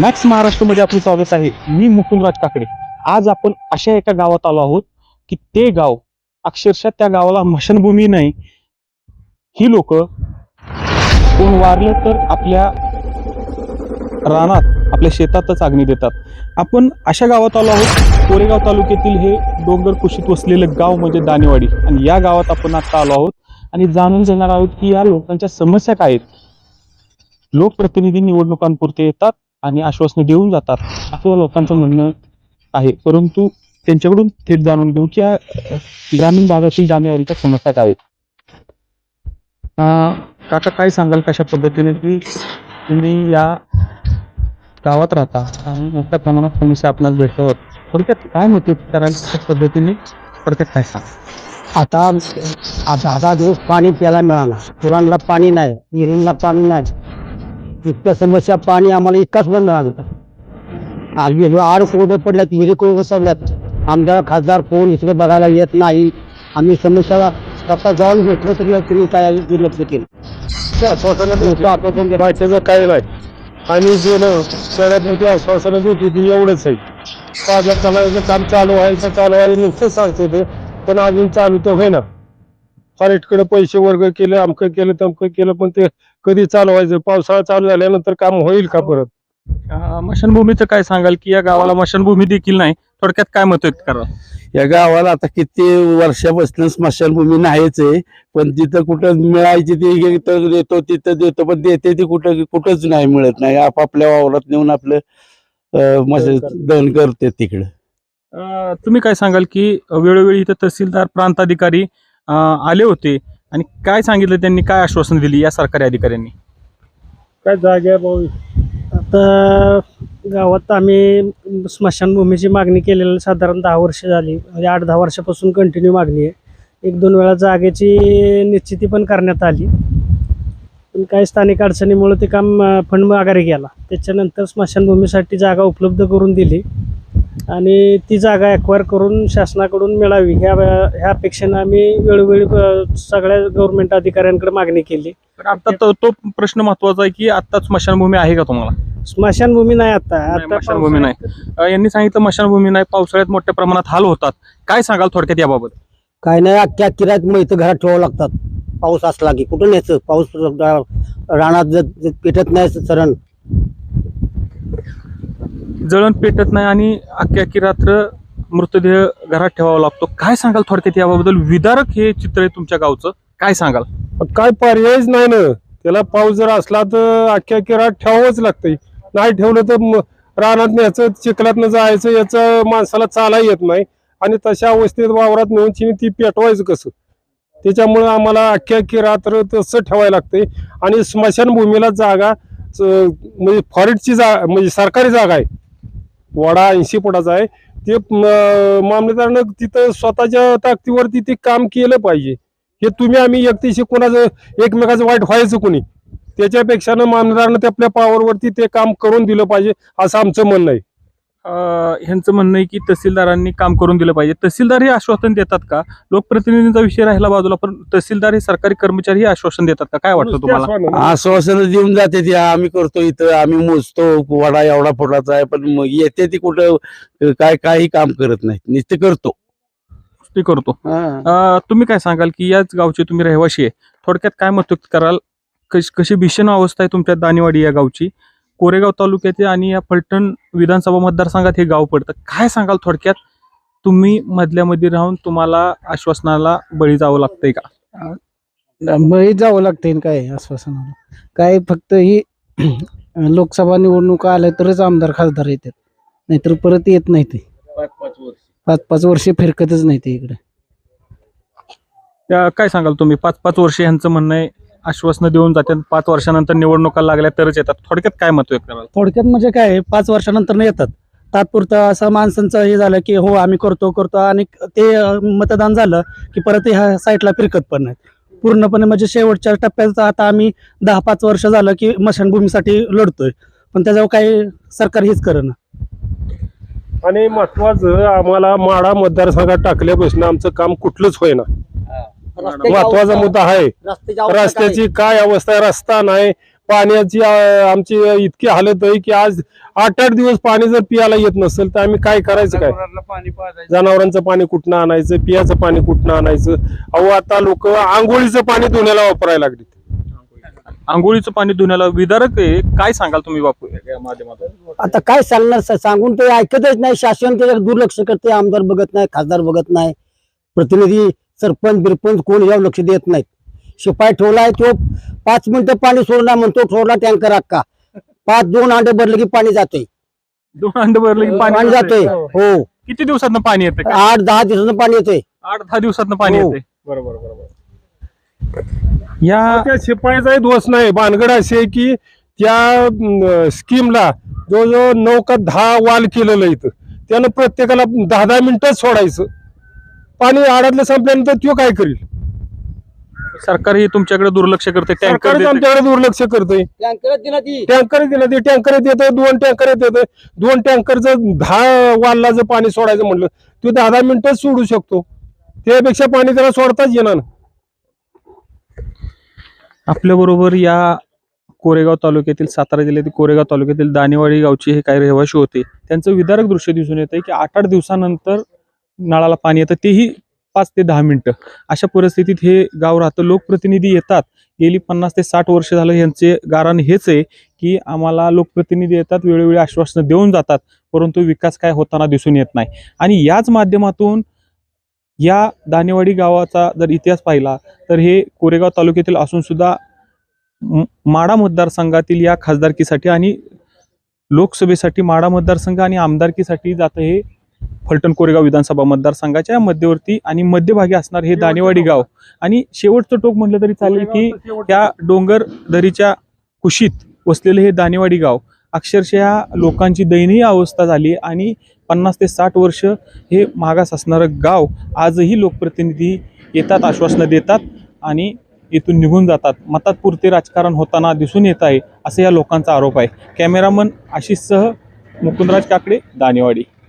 Max महाराष्ट्रमध्ये आपलं स्वागत आहे. मी मुकुलराज काकडे. आज आपण अशा एका गावात आलो आहोत की ते गाव अक्षरशः त्या गावाला मशनभूमी नाही. ही लोक कोण वारलं तर आपल्या रानात आपल्या शेतातच आग्नी देतात. आपण अशा गावात आलो आहोत. कोरेगाव तालुक्यातील हे डोंगर कुशीत वसलेलं गाव म्हणजे दानेवाडी आणि या गावात आपण आता आलो आहोत. आणि जाणून घेणार आहोत की या लोकांच्या समस्या काय आहेत. लोकप्रतिनिधी निवडणुकांपुरते येतात. आणि आश्वासनं देऊन जातात असं लोकांचं म्हणणं आहे. परंतु त्यांच्याकडून थेट जाणून घेऊ की ग्रामीण भागातील जानेवारीच्या समस्या काय आहेत? काका काय सांगाल कशा पद्धतीने की तुम्ही या गावात राहता आणि मोठ्या प्रमाणात समस्या आपणास भेटत थोडक्यात काय होते करायला कशा पद्धतीने? थोडक्यात काय सांग आता आता दहा दिवस पाणी प्यायला मिळालं. पुराणला पाणी नाही विहिरीला पाणी नाही. इतक्या समस्या पाणी आम्हाला इतकाच आज गेलो आड कोरडं पडल्यात विहिरी कोरडं बसवल्यात आमदार खासदार कोण इकडे बघायला येत नाही. आम्ही समस्या स्वतः जाऊन भेटलो तरी तरी काय दुर्लक्ष केलं. काय नाही. आणि गेलं सगळ्यात मोठी आश्वासनं होती ती एवढंच आहे. बाजार चालायचं काम चालू व्हायचं चालू व्हायचं नुकतं सांगते ते. पण अजून चालू तर होईना. फॉरेस्टकडे पैसे वर्ग केले अमकं केलं तमकं केलं पण ते कधी चालू व्हायचं पावसाळा चालू झाल्यानंतर काम होईल का परत? अं, मशानभूमीचं काय सांगाल की या गावाला मशानभूमी देखील नाही? थोडक्यात काय मत व्यक्त करा या गावाला आता किती वर्षापासून स्मशानभूमी नाहीच आहे. पण जिथं कुठं मिळायची ती इथं देतो तिथं देतो पण देते ती कुठं कुठंच नाही मिळत नाही. आपापल्या वावरात नेऊन आपलं अं, मश- दहन करते. तिकडं. अं, तुम्ही काय सांगाल की वेळोवेळी इथं तहसीलदार प्रांत अधिकारी अं, आले होते? आणि काय सांगितलं त्यांनी? काय आश्वासन दिली या सरकारी अधिकाऱ्यांनी? काय जागे भाऊ? आता गावात आम्ही स्मशानभूमीची मागणी केलेली साधारण दहा वर्ष झाली. म्हणजे आठ दहा वर्षापासून कंटिन्यू मागणी आहे. एक दोन वेळा जागेची निश्चिती पण करण्यात आली. पण काही स्थानिक अडचणीमुळे ते काम फंड माघारी गेला. त्याच्यानंतर स्मशानभूमीसाठी जागा उपलब्ध करून दिली. आणि ती जागा ॲक्वायर करून शासनाकडून मिळावी. ह्या ह्या अपेक्षेनं आम्ही वेळोवेळी सगळ्या गव्हर्नमेंट अधिकाऱ्यांकडे मागणी केली. आता तो तो प्रश्न महत्त्वाचा आहे की आता स्मशानभूमी आहे का तुम्हाला? स्मशानभूमी नाही आता. आता स्मशानभूमी नाही. यांनी सांगितलं स्मशानभूमी नाही पावसाळ्यात मोठ्या प्रमाणात हाल होतात. काय सांगाल थोडक्यात याबाबत? काय नाही अख्ख्या किरात मग इथं घरात ठेवावं लागतात. पाऊस असला की कुठं न्यायचं पाऊस रानात पेटत नाही चरण जळण पेटत नाही आणि अख्खी अख्खी रात्र मृतदेह घरात ठेवावा लागतो. काय सांगाल थोडक्यात याबद्दल विदारक हे चित्र आहे तुमच्या गावचं. काय सांगाल? काय पर्यायच नाही ना. त्याला पाऊस जर असला तर अख्ख्या किरात ठेवावंच लागतंय. नाही ठेवलं तर रानात न्यायचं चिखलातनं जायचं याचं माणसाला चाला येत नाही. आणि तशा अवस्थेत वावरात नेऊन चिनी ती पेटवायचं कसं? त्याच्यामुळं आम्हाला अख्ख्या की रात्र तसं ठेवायला लागतंय. आणि स्मशानभूमीला जागा म्हणजे फॉरेस्टची जागा म्हणजे सरकारी जागा आहे. वडा ऐंशी फुटाचा आहे. ते मामलेदारानं तिथं स्वतःच्या ताकदीवरती ते काम केलं पाहिजे. हे तुम्ही आम्ही व्यक्तीशी कोणाचं एकमेकाचं वाईट व्हायचं कोणी? त्याच्यापेक्षानं मामलेदारानं ते आपल्या पावरवरती ते काम करून दिलं पाहिजे असं आमचं म्हणणं आहे. ह्यांचं म्हणणं आहे की तहसीलदारांनी काम करून दिलं पाहिजे. तहसीलदार हे आश्वासन देतात का? लोकप्रतिनिधींचा विषय राहिला बाजूला पण तहसीलदार हे सरकारी कर्मचारी हे आश्वासन देतात का? काय वाटतं तुम्हाला? आश्वासन. देऊन जाते ती. आम्ही करतो इथं आम्ही मोजतो वडा एवढा फुटाचा आहे पण मग येते ती कुठं काय काही काम करत नाही नुसते करतो. ते करतो. अं, तुम्ही काय सांगाल की याच गावचे तुम्ही रहिवाशी आहे. थोडक्यात काय मत व्यक्त कराल? कशी कशी भीषण अवस्था आहे तुमच्या दानेवाडी या गावची? कोरेगाव तालुक्यातील आणि या फलटण विधानसभा मतदारसंघात हे गाव पडतं. काय सांगाल थोडक्यात? तुम्ही मधल्यामध्ये राहून तुम्हाला आश्वासनाला बळी जावं लागतंय का? बळी जावं लागते काय आश्वासनाला? काय फक्त ही लोकसभा निवडणुका आल्या तरच आमदार खासदार येतात. नाहीतर परत येत नाही ते पाच पाच वर्षे फिरकतच नाही ते इकडे काय सांगाल तुम्ही? पाच पाच वर्ष यांचं म्हणणं आहे आश्वासनं देऊन जातात पाच वर्षानंतर निवडणुका लागल्या तरच येतात. थोडक्यात काय मत व्यक्त कराल? थोडक्यात म्हणजे काय आहे, पाच वर्षानंतर नाही येतात. तात्पुरतं असं माणसांचं हे झालं की हो आम्ही करतो करतो. आणि ते अं, मतदान झालं की परत ह्या साईडला फिरकत पण नाहीत. पूर्णपणे म्हणजे शेवटच्या टप्प्यात आता आम्ही दहा पाच वर्ष झालं की मशानभूमीसाठी लढतोय. पण त्याच्यावर काही सरकार हेच करेना आणि महत्वाचं आम्हाला माडा मतदारसंघात टाकल्यापासून आमचं काम कुठलंच होईना. महत्त्वाचा मुद्दा आहे. रस्त्याची काय? अवस्था आहे? रस्ता नाही. पाण्याची आमची इतकी हालत आहे की आज आठ आठ दिवस पाणी जर पियाला येत नसेल तर आम्ही काय करायचं काय? जनावरांचं पाणी कुठनं आणायचं? पियाचं पाणी कुठनं आणायचं? अहो आता लोक आंघोळीचं पाणी धुण्याला वापरायला लागली आंघोळीचं पाणी धुण्याला विदारक आहे. काय सांगाल तुम्ही बापू? या माध्यमातून आता काय सांगणार? स- सांगून ते ऐकतच नाही. शासन त्याच्यावर दुर्लक्ष करते. आमदार बघत नाही खासदार बघत नाही. प्रतिनिधी सरपंच बिरपंच कोण यावर लक्ष देत नाहीत. शिपाई ठेवलाय तो पाच मिनिटं पाणी सोडला म्हणतो सोडला टँकर अक्का पाच दोन अंडे भरले की पाणी जाते दोन अंड भरले की पाणी पाणी जाते जातंय. हो. किती दिवसातनं पाणी येते आठ दहा दिवसानं पाणी येते आठ दहा दिवसातनं पाणी हो. येते बरोबर बरोबर. या त्या शिपायाचाही दोष नाही. भानगड आहे की त्या स्कीमला जवळजवळ नऊ का दहा वाल केलेलं इथं त्यानं प्रत्येकाला दहा दहा मिनिटच सोडायचं. पाणी आडातलं संपल्यानंतर तो काय करील? सरकार हे तुमच्याकडे दुर्लक्ष करते टँकर सरकारच. आमच्याकडे दुर्लक्ष करतंय. टँकर दिला ती. टँकर दिलं ते. टँकर येतं दोन टँकर येतं दोन टँकरचं दहा वालला जर पाणी सोडायचं म्हटलं तो दहा दहा मिनिटच सोडू शकतो. त्यापेक्षा पाणी त्याला सोडताच येणार नाही. आपल्या बरोबर या कोरेगाव तालुक्यातील सातारा जिल्ह्यातील कोरेगाव तालुक्यातील दानेवाडी गावचे हे काही रहिवाशी होते. त्यांचं विदारक दृश्य दिसून येत आहे की आठ आठ दिवसानंतर नळाला पाणी येतं तेही पाच ते दहा मिनिटं. अशा परिस्थितीत हे गाव राहतं. लोकप्रतिनिधी येतात. गेली पन्नास ते साठ वर्ष झालं यांचे गारण हेच आहे की आम्हाला लोकप्रतिनिधी येतात वेळोवेळी आश्वासनं देऊन जातात परंतु विकास काय होताना दिसून येत नाही. आणि याच माध्यमातून या दानेवाडी गावाचा जर इतिहास पाहिला तर हे कोरेगाव तालुक्यातील असूनसुद्धा माडा मतदारसंघातील या खासदारकीसाठी आणि लोकसभेसाठी माडा मतदारसंघ आणि आमदारकीसाठी जातं हे फलटण कोरेगाव विधानसभा मतदारसंघाच्या मध्यवर्ती आणि मध्यभागी असणार हे दानेवाडी गाव. आणि शेवटचं टोक म्हटलं तरी चालेल की त्या डोंगर दरीच्या कुशीत वसलेलं हे दानेवाडी गाव. अक्षरशः लोकांची दयनीय अवस्था झाली आणि पन्नास ते साठ वर्ष हे मागास असणारं गाव आजही लोकप्रतिनिधी येतात आश्वासनं देतात आणि इथून निघून जातात. मतात पुरते राजकारण होताना दिसून येत आहे असं या लोकांचा आरोप आहे. कॅमेरामन आशिषसह मुकुंदराज काकडे दानेवाडी